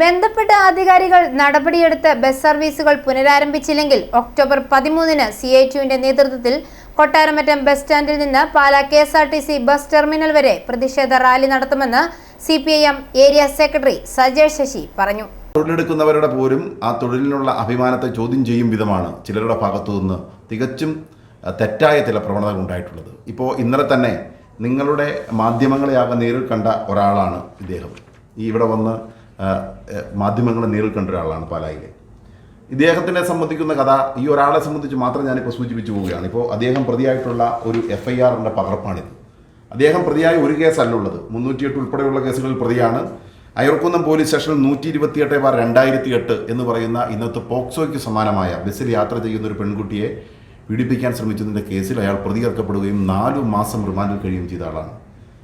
ബന്ധപ്പെട്ട അധികാരികൾ നടപടിയെടുത്ത് ബസ് സർവീസുകൾ പുനരാരംഭിച്ചില്ലെങ്കിൽ ഒക്ടോബർ പതിമൂന്നിന് സി ഐ ടുവിന്റെ നേതൃത്വത്തിൽ കൊട്ടാരമറ്റം ബസ് സ്റ്റാൻഡിൽ നിന്ന് Pala K S R T C bus terminal വരെ പ്രതിഷേധ റാലി നടത്തുമെന്ന് C P I M area secretary Sajay Sasi പറഞ്ഞു. തൊഴിലെടുക്കുന്നവരുടെ പോലും ആ തൊഴിലിനുള്ള അഭിമാനത്തെ ചോദ്യം ചെയ്യും വിധമാണ് ചിലരുടെ ഭാഗത്തുനിന്ന് തികച്ചും തെറ്റായ ചില പ്രവണതകൾ ഉണ്ടായിട്ടുള്ളത്. ഇപ്പോൾ ഇന്നലെ തന്നെ നിങ്ങളുടെ മാധ്യമങ്ങളെയാകെ നേരിൽ കണ്ട ഒരാളാണ് ഇദ്ദേഹം. ഈ ഇവിടെ വന്ന് മാധ്യമങ്ങളെ നേരിൽ കണ്ട ഒരാളാണ് പാലായിലെ. ഇദ്ദേഹത്തിനെ സംബന്ധിക്കുന്ന കഥ ഈ ഒരാളെ സംബന്ധിച്ച് മാത്രം ഞാനിപ്പോൾ സൂചിപ്പിച്ചു പോവുകയാണ്. ഇപ്പോൾ അദ്ദേഹം പ്രതിയായിട്ടുള്ള ഒരു എഫ് ഐ ആറിന്റെ പകർപ്പാണിത്. അദ്ദേഹം പ്രതിയായ ഒരു കേസല്ല ഉള്ളത്. മുന്നൂറ്റിയെട്ട് ഉൾപ്പെടെയുള്ള കേസുകളിൽ പ്രതിയാണ്. അയർക്കുന്നം പോലീസ് സ്റ്റേഷനിൽ നൂറ്റി ഇരുപത്തിയെട്ട് ബാർ രണ്ടായിരത്തി എട്ട് എന്ന് പറയുന്ന ഇന്നത്തെ പോക്സോയ്ക്ക് സമാനമായ ബസ്സിൽ യാത്ര ചെയ്യുന്ന ഒരു പെൺകുട്ടിയെ പീഡിപ്പിക്കാൻ ശ്രമിച്ചതിന്റെ കേസിൽ അയാൾ പ്രതി ചേർക്കപ്പെടുകയും നാലു മാസം റിമാൻഡിൽ കഴിയുകയും ചെയ്ത ആളാണ്.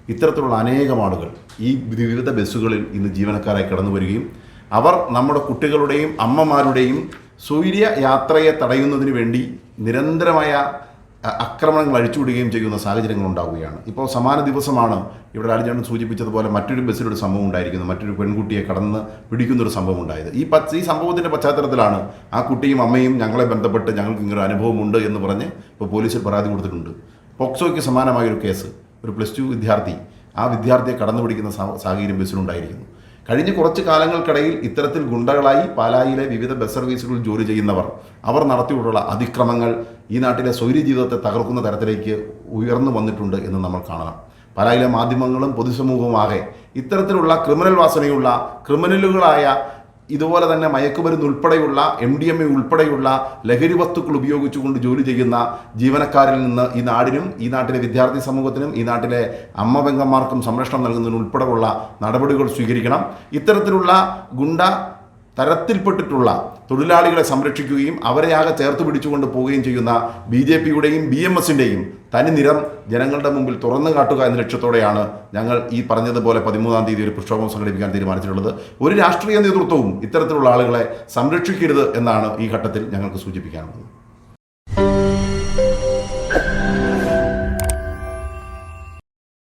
ഇത്തരത്തിലുള്ള അനേകം ആളുകൾ ഈ വിവിധ ബസ്സുകളിൽ ഇന്ന് ജീവനക്കാരായി കടന്നു വരികയും അവർ നമ്മുടെ കുട്ടികളുടെയും അമ്മമാരുടെയും സൂര്യ യാത്രയെ തടയുന്നതിന് വേണ്ടി നിരന്തരമായ ആക്രമണങ്ങൾ അഴിച്ചുവിടുകയും ചെയ്യുന്ന സാഹചര്യങ്ങൾ ഉണ്ടാവുകയാണ്. ഇപ്പോൾ സമാന ദിവസമാണ് ഇവിടെ രാജ്യം സൂചിപ്പിച്ചതുപോലെ മറ്റൊരു ബസ്സിലൊരു സംഭവം ഉണ്ടായിരിക്കുന്നത് മറ്റൊരു പെൺകുട്ടിയെ കടന്ന് പിടിക്കുന്നൊരു സംഭവം ഉണ്ടായത്. ഈ പ ഈ സംഭവത്തിന്റെ പശ്ചാത്തലത്തിലാണ് ആ കുട്ടിയും അമ്മയും ഞങ്ങളെ ബന്ധപ്പെട്ട് ഞങ്ങൾക്ക് ഇങ്ങനൊരു അനുഭവമുണ്ട് എന്ന് പറഞ്ഞ് ഇപ്പോൾ പോലീസിൽ പരാതി കൊടുത്തിട്ടുണ്ട്. പോക്സോയ്ക്ക് സമാനമായൊരു കേസ്. ഒരു പ്ലസ് ടു വിദ്യാർത്ഥി ആ വിദ്യാർത്ഥിയെ കടന്നു പിടിക്കുന്ന സാഹചര്യം ബസ്സിലുണ്ടായിരിക്കുന്നു. കഴിഞ്ഞ കുറച്ച് കാലങ്ങൾക്കിടയിൽ ഇത്തരത്തിൽ ഗുണ്ടകളായി പാലായിലെ വിവിധ ബസ് സർവീസുകളിൽ ജോലി ചെയ്യുന്നവർ അവർ നടത്തിയിട്ടുള്ള അതിക്രമങ്ങൾ ഈ നാട്ടിലെ സ്വൈര്യ ജീവിതത്തെ തകർക്കുന്ന തരത്തിലേക്ക് ഉയർന്നു വന്നിട്ടുണ്ട് എന്ന് നമ്മൾ കാണണം. പാലായിലെ മാധ്യമങ്ങളും പൊതുസമൂഹവും ആകെ ഇത്തരത്തിലുള്ള ക്രിമിനൽ വാസനയുള്ള ക്രിമിനലുകളായ ഇതുപോലെ തന്നെ മയക്കുമരുന്ന് ഉൾപ്പെടെയുള്ള എം ഡി എം എ ഉൾപ്പെടെയുള്ള ലഹരി വസ്തുക്കൾ ഉപയോഗിച്ചുകൊണ്ട് ജോലി ചെയ്യുന്ന ജീവനക്കാരിൽ നിന്ന് ഈ നാടിനും ഈ നാട്ടിലെ വിദ്യാർത്ഥി സമൂഹത്തിനും ഈ നാട്ടിലെ അമ്മ പെങ്ങന്മാർക്കും സംരക്ഷണം നൽകുന്നതിന് ഉൾപ്പെടെയുള്ള നടപടികൾ സ്വീകരിക്കണം. ഇത്തരത്തിലുള്ള ഗുണ്ട തരത്തിൽപ്പെട്ടിട്ടുള്ള തൊഴിലാളികളെ സംരക്ഷിക്കുകയും അവരെ ആകെ ചേർത്ത് പിടിച്ചുകൊണ്ട് പോവുകയും ചെയ്യുന്ന ബി ജെ പിയുടെയും ബി എം എസിന്റെയും തനിനിരം ജനങ്ങളുടെ മുമ്പിൽ തുറന്നു കാട്ടുക എന്ന ലക്ഷ്യത്തോടെയാണ് ഞങ്ങൾ ഈ പറഞ്ഞതുപോലെ പതിമൂന്നാം തീയതി ഒരു പ്രക്ഷോഭം സംഘടിപ്പിക്കാൻ തീരുമാനിച്ചിട്ടുള്ളത്. ഒരു രാഷ്ട്രീയ നേതൃത്വവും ഇത്തരത്തിലുള്ള ആളുകളെ സംരക്ഷിക്കരുത് എന്നാണ് ഈ ഘട്ടത്തിൽ ഞങ്ങൾക്ക് സൂചിപ്പിക്കാനുള്ളത്.